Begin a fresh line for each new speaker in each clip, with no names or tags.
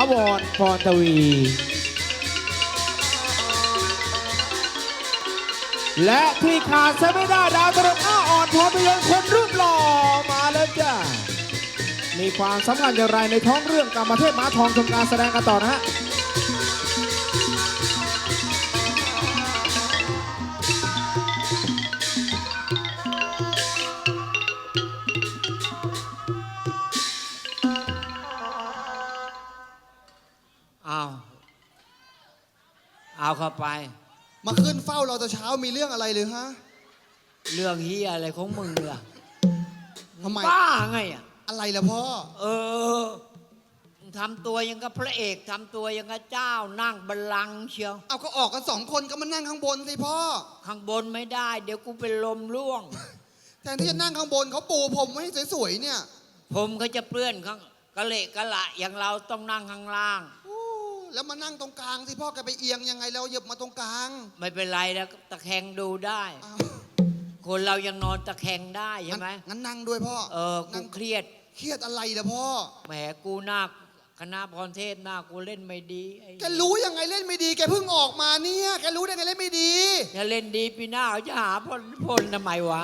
าวรพรทวี และที่ขาดจะไม่ได้ดาวตลกอ้าอ่อนพรพยนต์คนรูปหล่อมาแล้วจ้ามีความสำคัญอย่างไรในท้องเรื่องกรรมเทพม้าทองชมการแสดงกันต่อนะฮะ
เอาเข้าไป
มาขึ้นเฝ้าเราแต่เช้ามีเรื่องอะไรหรือฮะ
เรื่องเฮียอะไรของมึงล่ะ
ทำไม
บ้าไงอะ
อะไรล่ะพ่อ
เออมึงทำตัวยังกับพระเอกทำตัวยังกับเจ้านั่งบัลลังก์เชียว
เอาก็ออกกันสองคนก็มานั่งข้างบนสิพ่อ
ข้างบนไม่ได้ เดี๋ยวกูเป็นลมร่วง
แทนที่จะนั่งข้างบนเขาปูผมไว้ให้สวยๆเนี่ย
ผมเขาจะเปื้อนข้างกะเละกะละอย่างเราต้องนั่งข้างล่าง
โอ้ แล้วมานั่งตรงกลางสิพ่อแกไปเอียงยังไงแล้วเหยียบมาตรงกลาง
ไม่เป็นไรแล้วตะแคงดูได้
อ้าว
คนเรายังนอนตะแคงได้ใช่ไหม
งั้นงั้นนั่งด้วยพ่อ
เออกู
นั่ง
เครียด
เครียดอะไรล่ะพ่อ
แหมกูหน้าคณะพรเทพหน้ากูเล่นไม่ดีไอ้
แกรู้ยังไงเล่นไม่ดี แกเพิ่งออกมาเนี่ยแกรู้ได้ไงเล่นไม่ดี
ถ้าเล่นดีปีหน้าเขาจะหาพลพลทำไมวะ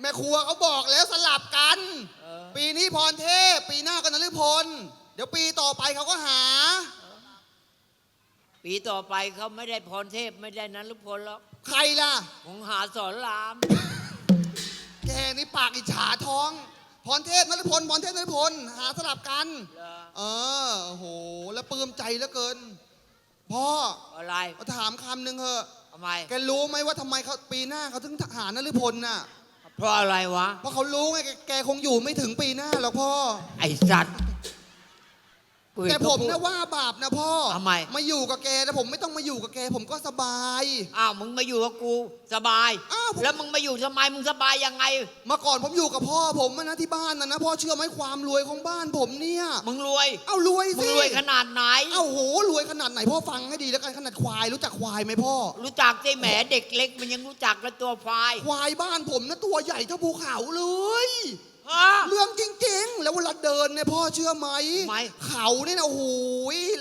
แม่ครัวเขาบอกแล้วสลับกัน
เออ
ปีนี้พรเทพ ปีหน้าก็นฤพลเดี๋ยวปีต่อไปเขาก็หา
ปีต่อไปเขาไม่ได้พรเทพไม่ได้นั้นลุพลแล้ว
ใครล่ะ
ของหาสอนราม
แกนี่ปากอิจฉาท้อง พรเทพนฤพลพรเทพนฤพลหาสลับกัน
เหรอ
เออโอ้โห แล้วปลื้มใจเหลือเกิน พ่อ
อะไร
มาถามคำหนึ่งเถอะ
ทำไม
แกรู้ไหมว่าทำไมเขาปีหน้าเขาถึงหานฤพลน่ะ
เพราะอะไรวะ
เพราะเขารู้ไงแกแกคงอยู่ไม่ถึงปีหน้าหรอกพ่อ
ไอสัตว์ กูเห็
แต่
น
ผม
เขาพูด
นะว่าบาปนะพ่อ
ทำไม
มาอยู่กับแกแต่ผมไม่ต้องมาอยู่กับแก ผมก็สบาย
อ้าวมึงมาอยู่กับกูสบาย
อ้าวผม
แล้วมึงมาอยู่ทำไมมึงสบายยังไง
เมื่อก่อนผมอยู่กับพ่อผมอะนะที่บ้านนะนะพ่อเชื่อไหมความรวยของบ้านผมเนี่ย
มึงรวย
เอารวย
มึง
สิ
รวยขนาดไหน
เอาโหรวยขนาดไหนพ่อฟังให้ดีแล้วกันขนาดควายรู้จักควายไหมพ่อ
รู้จักใช่แหมเด็กเล็ก มันยังรู้จักแล้วตัวควาย
ควายบ้านผมนะตัวใหญ่เท่าภูเขาเลย
ฮะ
เรื่องจริงๆ แล้วเวลาเดินเนี่ยพ่อเชื่อไหม
ทำไม
เขาเนี่ยนะโอ้โห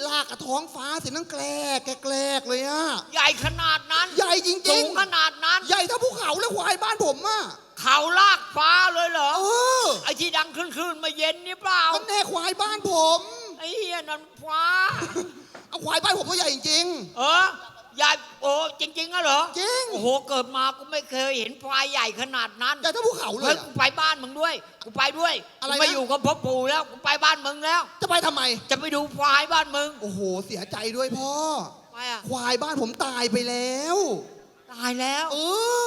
ลากกระท้องฟ้าเสียนั่งแกลกแกแกลกเลยอะ
ใหญ่ขนาดนั้น
ใหญ่จ
สู
ริง
งขนาดนั้น
ๆ ใหญ่เท่าภูเขาเลยควายบ้านผมอะ
เขาลากฟ้าเลยเหรอ
เออ
ไอ้ที่ดังคลื่นๆมาเย็นนี่เปล่า
ก็แน่ควายบ้านผม
ไอ้เฮียนั่นฟ้า
เอาควายบ้านผมก็ใหญ่จริง
เออ ใหญ่โอ้จริงๆอะเหรอ
จริง
โอ้โหเกิดมากูไม่เคยเห็นควายใหญ่ขนาดนั้น
ใหญ่เท่าภูเขาเล
เฮ้
ย
ย
อะ
กูไปบ้านมึงด้วยกูไปด้วย
อะไร
กู
นะ
มาอยู่กับพ่อปู่แล้วกูไปบ้านมึงแล้ว
จะไปทำไม
จะไปดูควายบ้านมึง
โอ้โห เสียใจด้วยพ่อ
ไปอะ
ควายบ้านผมตายไปแล้ว
ตายแล้ว
เอ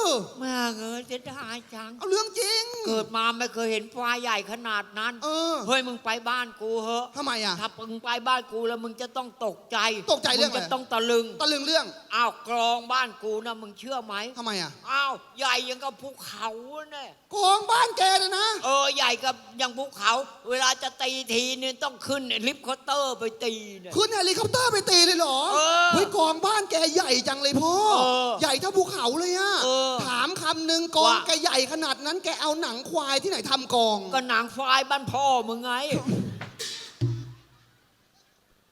อ
แม่เงยจะได้จัง
เอาเรื่องจริง
เกิดมาไม่เคยเห็นควายใหญ่ขนาดนั้น
เออ
เฮ้ยมึงไปบ้านกูเหอะ
ทำไมอะ
ถ้ามึงไปบ้านกูแล้วมึงจะต้องตกใจ
ตกใจเรื่องอะไร
มึจะต้องตะลึง
ตะลึงเรื่อง
อ้าวกรองบ้านกูนะมึงเชื่อไหม
ทำไมอะ
อ้าวใหญ่ยังกับภูเขาเนี่ย
กองบ้านแกเลยนะ
เออใหญ่กับอย่างภูเขา เวลาจะตีทีเนี่ยต้องขึ้นลิฟต์เคาน์เตอร์ไปตีเนี่ย
ขึ้นเฮลิคอปเตอร์ไปตีเลยเหรอ
เออ
เฮ้ยกองบ้านแกใหญ่จังเลยพ่อ
เออ
ใหญ่เท่าภูเขาเลยอะ
เออ
ถามคำหนึ่งกอง
ว่า
แกใหญ่ขนาดนั้นแกเอาหนังควายที่ไหนทำกอง
ก็หนังควายบ้านพ่อมึงไง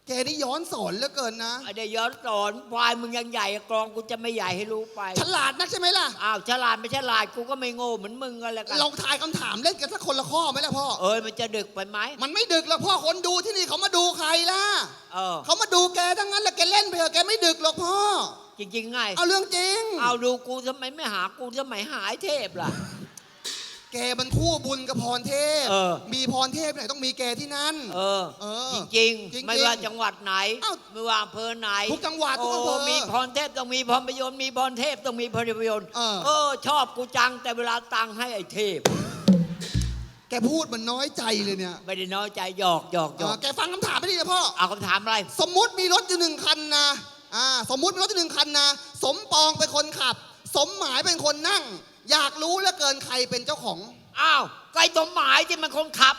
แกนี่ย้อนสอนเหลือเกินนะ
ไอ้เดี๋ยวย้อนสอนควายมึงยังใหญ่กรองกูจะไม่ใหญ่ให้รู้ไป
ฉลาดนักใช่ไหมล่ะ
อ้าวฉลาดไม่ฉลาดกูก็ไม่โง่เหมือนมึงกันแหละกัน
ลองทายคำถามเล่นกันสักคนละข้อไหมล่ะพ่อ
เอ้ยมันจะดึกไปไหม
มันไม่ดึกหรอกพ่อคนดูที่นี่เขามาดูใครล่ะ
เออ
เขามาดูแกทั้งนั้นแหละแกเล่นไปเถอะแกไม่ดึกหรอกพ่อ
จริงๆไง
เอาเรื่องจริง
เอาดูกูทำไมไม่หากูทำไมหายเทพล่ะ
แกมันคู่บุญกับพรเทพ
เออ
มีพรเทพไหนต้องมีแกที่นั่น
เออ
เออ
จริง
จริง
ๆ
ๆ
ไม่ว่าจังหวัดไหน
เอ้า
ไม่ว่าอำเภอไหน
ทุกจังหวัดทุกอำเภอ
โมีพรเทพต้องมีพรประยนต์มีพรเทพต้องมีพรประยนต์
เออ
เออ ชอบกูจังแต่เวลาตังค์ให้ไอ้เทพ
แกพูดมันน้อยใจเลยเนี่ย
ไม่ได้น้อยใจหยอกหยอกห
เอย
อ
อกแกฟังคำถามไม่ดีนะพ่อ
เอาคำถามอะไร
สมมุติมีรถอยู่หนึ่งคันนะ อ่าสมมุติมีรถอยู่หนึ่งคันนะ สมปองเป็นคนขับ สมหมายเป็นคนนั่ง อยากรู้เหลือเกินใครเป็นเจ้าของ
อ้าวก็ไอ้สมหมายที่มันคนขับ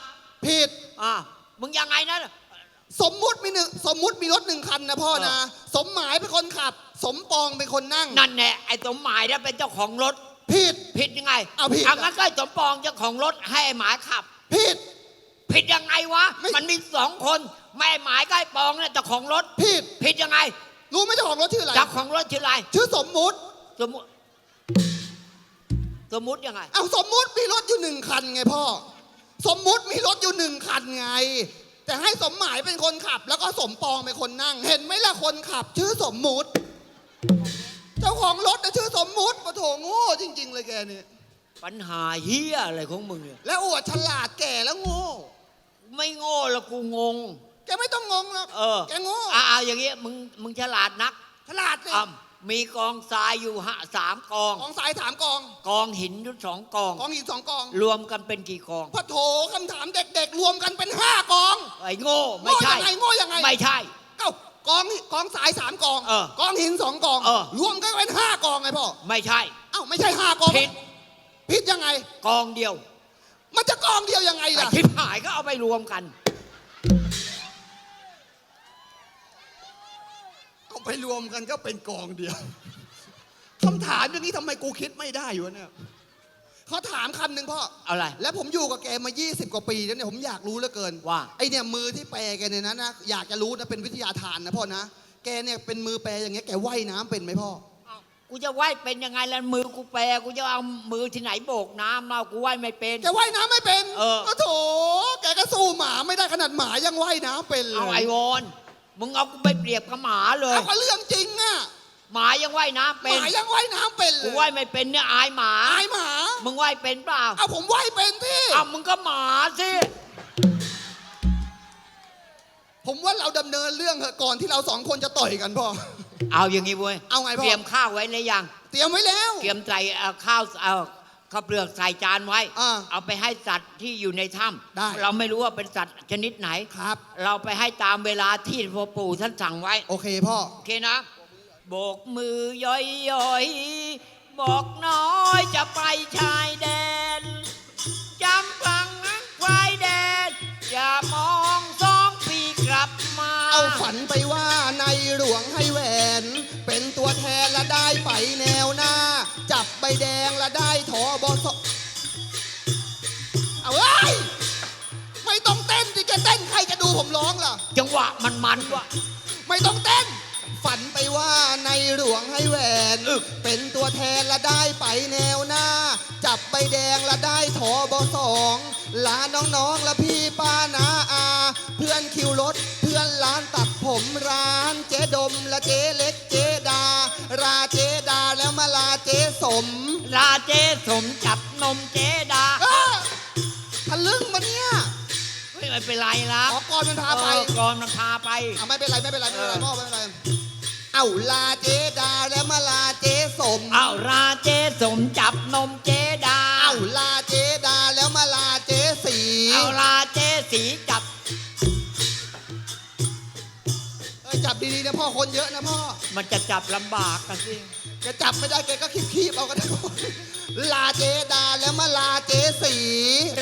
ผิด
อ่าวมึงยังไงนะ
สมมุติมีหนึ่งสมมุติมีรถหนึ่งคันนะพ่อนะ สมหมายเป็นคนขับ สมปองเป็นคนนั่ง
นั่นแน่ไอ้สมหมายเนี่ยเป็นเจ้าของรถ
ผิด
ผิดยังไง
เอาผิด
เอางั้นก็ไอ้สมปองเจ้าของรถให้ไอ้หมายขับ
ผิด
ผผิดยังไงวะ
ไม่
มันมีสองคนแม่หมายใกล้ปองเนี่ยเจ้าของรถ
ผิด
ผิดยังไง
รู้ไหมเจ้าของรถชื่ออะไร
เจ้าของรถชื่ออะไร
ชื่อสมมุติ
สมมุติสมมุติยังไง
เอาสมมุติมีรถอยู่หนึ่งคันไงพ่อ สมมุติมีรถอยู่หนึ่งคันไง แต่ให้สมหมายเป็นคนขับ แล้วก็สมปองเป็นคนนั่ง เห็นไหมล่ะคนขับ ชื่อสมมุติ เจ้าของรถนะชื่อสมมุติปะโถโง่จริง ๆ เลยแกเนี่ย
ปัญหาเฮียอะไรของมึงเนี่ย
แล้วอวดฉลาดแก่แล้วโง่
ไม่โง่แล้วกูงง
แก ไม่ต้องงงหรอก
เออ
แกโง่
อ่าอย่างเงี้ยมึงมึงฉลาดนัก
ฉลาดสิ
อะมีกองทรายอยู่หะสามกอง
กองสายสามกอง
กองหินอยู่สองกอง
กองหินสองกอง
รวมกันเป็นกี่กอง
พะโถคำถามเด็กๆ รวมกันเป็นห้ากอง
ไอ้โง่ไม่ใช่
โง่ยังไงโง่ยังไง
ไม่ใช่
เอ้ากองกองสายสามกอง
เออ
กองหินสองกอง
เออ
รวมกันเป็นห้ากองไงพ่อ
ไม่ใช่
เอ้าไม่ใช่ห้ากอง
ผิด
ผิดยังไง
กองเดียว
มันจะกองเดียวยังไง
ไอ้
ล่ะ
ทิพหายก็เอาไปรวมกัน
ไปรวมกันก็เป็นกองเดียวคำถามอย่างนี้ทำไมกูคิดไม่ได้อยู่วะเนี่ยเขาถามคำหนึ่งพ่อ
เอาอะไร
แล้วผมอยู่กับแกมา 20 กว่าปีแล้วเนี่ยผมอยากรู้เหลือเกิน
ว่า
ไอเนี่ยมือที่แปลแกเนี่ยนะนะอยากจะรู้นะเป็นวิทยาทานนะพ่อนะแกเนี่ยเป็นมือแปลอย่างเงี้ยแกว่ายน้ำเป็นไหมพ่อ
กูจะว่ายเป็นยังไงแล้วมือกูแปรกูจะเอามือที่ไหนโบกน้ำเรากูว่ายไม่เป็น
แกว่ายน้ำไม่เป็น
เออ
โโถแกก็สู้หมาไม่ได้ขนาดหมายังว่ายน้ำเป็นเลย
เอาไอวอน มึงเอากูไปเปรียบกับหมาเลย
เอาก็เรื่องจริงอะ
หมายังว่ายน้ำ
ห
เป็น
มายังว่ายน้ำเป็นเล
กู
ย
ว่ายไม่เป็นเนี่ยอายหมา
อายหมา
มึงว่ายเป็นเปล่า
เอาผมว่ายเป็นที่
อ้าวมึงก็หมาสิ
ผมว่าเราดำเนินเรื่องเถอะก่อนที่เราสองคนจะต่อยกันพ่อ
เอาอย่างงี้เว้ย
เอาไงพ่อ
เตรียมข้าวไว้เลยยัง
เตรียมไว้แล้ว
เตรียมใส่เอาข้าวเอา ข้าวเปลือกใส่จานไว้
อ่า
เอาไปให้สัตว์ที่อยู่ในถ้
ได้ำ
เราไม่รู้ว่าเป็นสัตว์ชนิดไหน
ครับ
เราไปให้ตามเวลาที่พ่อปู่ท่านสั่งไว้
โอเคพ่อ
โอเคนะ โบกมือย่อยย่อยๆบอกน้อยจะไปชายแดน จำพังนักควายแดน อย่ามองสองปีกลับมา
เอาฝันไปว่าในหลวงให้แหวน เป็นตัวแทนและได้ไปแนวหน้า จับใบแดงและได้ถอบอสเอาเอ้ยไม่ต้องเต้นสิจะเต้นใครจะดูผมร้องล่ะ
จังหวะมันมันๆว่ะ
ไม่ต้องเต้น ฝันไปว่าในหลวงให้แหวน
อึก
เป็นตัวแทนและได้ไปแนวหน้า จับใบแดงและได้ถอบอสองลาน้องๆและพี่ป้านาอา เพื่อนคิวรถ เพื่อนร้านตัดผมร้าน เจ๊ดมและเจ๊เล็กเจ๊ เจ๊สม
ลาเจสมจับนมเจดา
เออทะลึ่งมาเนี่ย
เฮ้ยไม่เป็นไรนะ
ขอกรมันพาไป
เออก่อนมันพาไป
เอาไม่เป็นไรไม่เป็นไรไม่เป็นไร
เออ
พ่อไม่เป็นไร เอาลาเจ๊ดาแล้วมาลาเจ๊สม
เอาลาเจสมจับนมเจดา
เอาลาเจดาแล้วมาลาเจสี
เอาลาเจสีจับ
เอ้ยจับดีๆนะพ่อคนเยอะนะพ่อ
มันจะจับลำบากกันสิ
แกจับไม่ได้แกก็คีบคีบๆเอาก็ได้พ่อลาเจดาแล้วมาลาเจสี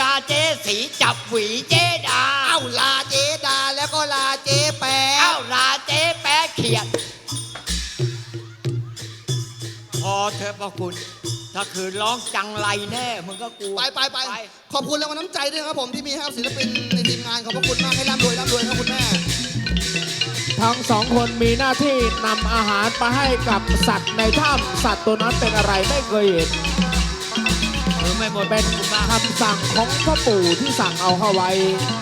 ลาเจสีจับหวีเจดา
เอาลาเจดาแล้วก็ลาเจแปะ
เอาลาเจแปะเขียด พอเธอะพระคุณ ถ้าคือร้องจังไรแน่มึงก็กลัว
ไปไปไปขอบคุณรางวัลน้ำใจด้วยครับผมที่มีให้กับศิลปินในทีมงานขอบพระคุณมากให้ร่ำ
ทั้งสองคนมีหน้าที่นำอาหารไปให้กับสัตว์ในถ้ำสัตว์ตัวนั้นเป็นอะไรไม่เคยเห็น
เออไม่หมด
เป็น
คุณมาก
คำสั่งของพ่อปู่ที่สั่งเอาเข้าไว้
ค